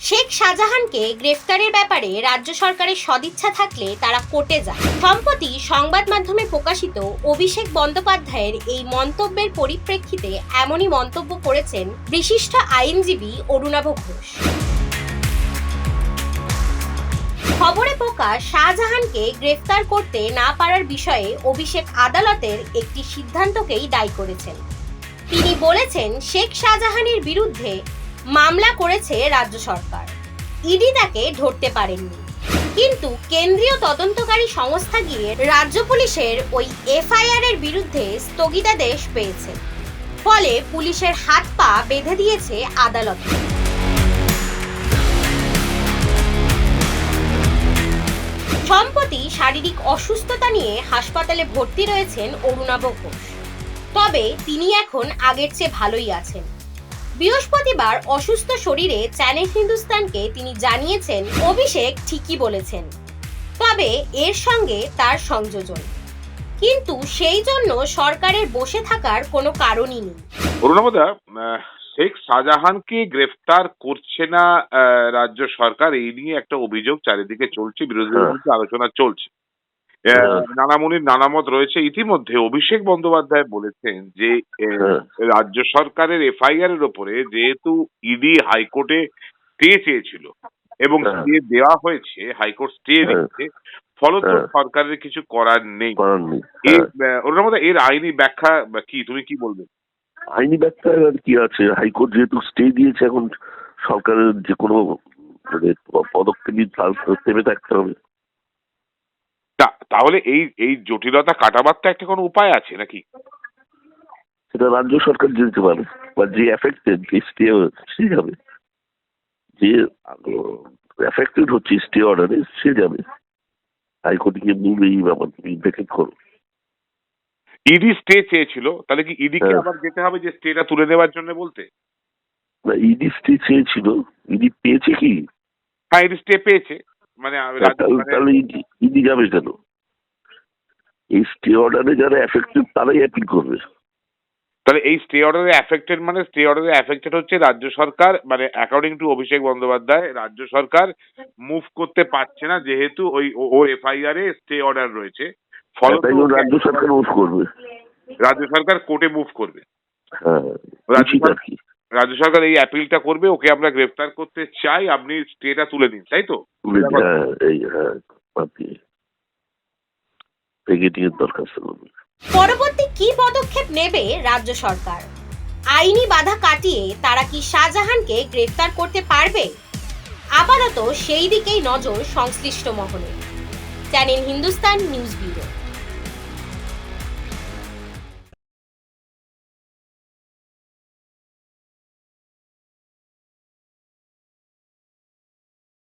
শেখ শাহজাহানকে গ্রেফতারের ব্যাপারে রাজ্য সরকারের সদিচ্ছা থাকলে তারা কোর্টে যায়। সম্প্রতি সংবাদ মাধ্যমে প্রকাশিত অভিষেক বন্দ্যোপাধ্যায়ের এই মন্তব্যের পরিপ্রেক্ষিতে এমনই মন্তব্য করেছেন বিশিষ্ট আইনজীবী অরুণাভ ঘোষ। খবরে প্রকাশ, শাহজাহানকে গ্রেফতার করতে না পারার বিষয়ে অভিষেক আদালতের একটি সিদ্ধান্তকেই দায়ী করেছেন। তিনি বলেছেন, শেখ শাহজাহানের বিরুদ্ধে মামলা করেছে রাজ্য সরকার। ইডি তাকে ধরতে পারেননি কিন্তু কেন্দ্রীয় তদন্তকারী সংস্থা গিয়ে রাজ্য পুলিশের ওই এফআইআর এর বিরুদ্ধে স্থগিতাদেশ পেয়েছে। ফলে পুলিশের হাত পা বেঁধে দিয়েছে আদালত। সম্প্রতি শারীরিক অসুস্থতা নিয়ে হাসপাতালে ভর্তি রয়েছেন অরুণাভ ঘোষ। তবে তিনি এখন আগের চেয়ে ভালোই আছেন। বৃহস্পতিবার অসুস্থ শরীরে চ্যানেল হিন্দুস্তানকে তিনি জানিয়েছেন অভিষেক ঠিকই বলেছেন তবে এর সঙ্গে তার সংযোজন কিন্তু সেই জন্য সরকারের বসে থাকার কোনো কারণই নেই অরুণাবদা শেখ শাহজাহানকে গ্রেফতার করছে না আহ, রাজ্য সরকার এই নিয়ে একটা অভিযোগ চারিদিকে চলছে বিরোধীদের হ্যাঁ। মধ্যে আলোচনা চলছে। নানামুনির নানামত রয়েছে ইতিমধ্যে অভিষেক বন্দ্যোপাধ্যায় বলেছেন যে হ্যাঁ। রাজ্য সরকারের এফআইআর এর ওপরে যেহেতু ইডি হাইকোর্টে স্টে চেয়েছিল এবং হ্যাঁ। স্টে দেওয়া হয়েছে হাইকোর্ট স্টে হ্যাঁ। দিচ্ছে ফলত হ্যাঁ। সরকারের কিছু করার নেই হ্যাঁ। এর আইনি ব্যাখ্যা কি তুমি কি বলবে আইনি ব্যাখ্যা আর কি আছে হাইকোর্ট যেহেতু স্টে দিয়েছে এখন সরকারের যে কোনো মানে পদক্ষেপই থেমে থাকতে হবে তাহলে এই এই জটিলতা কাটাবার তো একটা কোনো উপায় আছে নাকি? সেটা রাজ্য সরকার যেতে পারে বা যে এফেক্টেড যে স্টে সে যাবে। যে এফেক্টেড হচ্ছে স্টে অর্ডারে সে যাবে। হাইকোর্টে গিয়ে বলবে এই ব্যাপার তুমি ভেকেট করো। ইডি স্টে চেয়েছিল তাহলে কি ইডি কে হ্যাঁ। আবার যেতে হবে যে স্টেটা তুলে দেওয়ার জন্য বলতে? না ইডি স্টে চেয়েছিল ইডি পেয়েছে কি? হ্যাঁ ইডি স্টে পেয়েছে। মানে তাহলে ইডি যাবে কেন? এই স্টে অর্ডারে যারা এফেক্টেড তারাই অ্যাপিল করবে। তাহলে এই স্টে অর্ডারে অ্যাফেক্টেড মানে স্টে অর্ডারে অ্যাফেক্টেড হচ্ছে রাজ্য সরকার মানে অ্যাকর্ডিং টু অভিষেক বন্দ্যোপাধ্যায় রাজ্য সরকার মুভ করতে পারছে না যেহেতু ওই ও- এফআইআর এ স্টে অর্ডার রয়েছে। ফলত রাজ্য সরকার মুভ করবে। রাজ্য সরকার কোর্টে মুভ করবে। হ্যাঁ রাজ্য সরকার- রাজ্য সরকার এই অ্যাপিলটা করবে ওকে আমরা গ্রেফতার করতে চাই আপনি স্টেটা তুলে দিন তাই তো? তুলে দিয়ে- এই বাদ দিয়ে ব্রিগেডিং এর দরখাস্ত করবে পরবর্তী কি পদক্ষেপ নেবে রাজ্য সরকার? আইনি বাধা কাটিয়ে তারা কি শাহজাহানকে গ্রেফতার করতে পারবে? আপাতত সেই দিকেই নজর সংশ্লিষ্ট মহলে। Channel Hindustan news bureau.